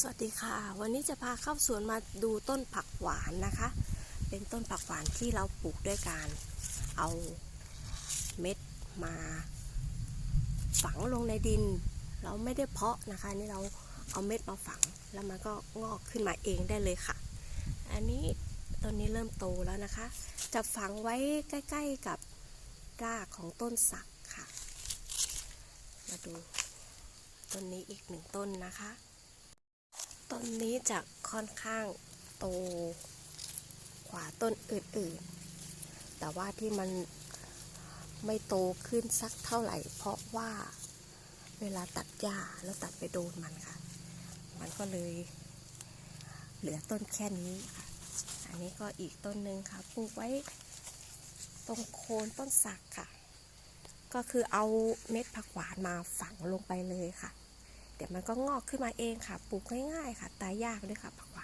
สวัสดีค่ะ วันนี้จะพาเข้าสวนมาดูต้นผักหวานนะคะ เป็นต้นผักหวานที่เราปลูกด้วยการเอาเม็ดมาฝังลงในดิน เราไม่ได้เพาะนะคะนี่เราเอาเม็ดมาฝังแล้วมันก็งอกขึ้นมาเองได้เลยค่ะ อันนี้ต้นนี้เริ่มโตแล้วนะคะ จะฝังไว้ใกล้ ๆกับรากของต้นสักค่ะ มาดูต้นนี้อีกหนึ่งต้นนะคะ ต้นนี้จะค่อนข้างโตกว่าต้นอื่นๆ แต่ว่าที่มันไม่โตขึ้นสักเท่าไหร่ เพราะว่าเวลาตัดหญ้าแล้วตัดไปโดนมันค่ะ มันก็เลย เหลือต้นแค่นี้ค่ะ อันนี้ก็อีกต้นหนึ่งค่ะปลูกไว้ตรงโคนต้นสักค่ะ ก็คือเอาเม็ดผักหวานมาฝังลงไปเลยค่ะ เดี๋ยวมันก็งอกขึ้นมาเองค่ะ ปลูกง่ายๆค่ะ ตายยากด้วยค่ะผักว่า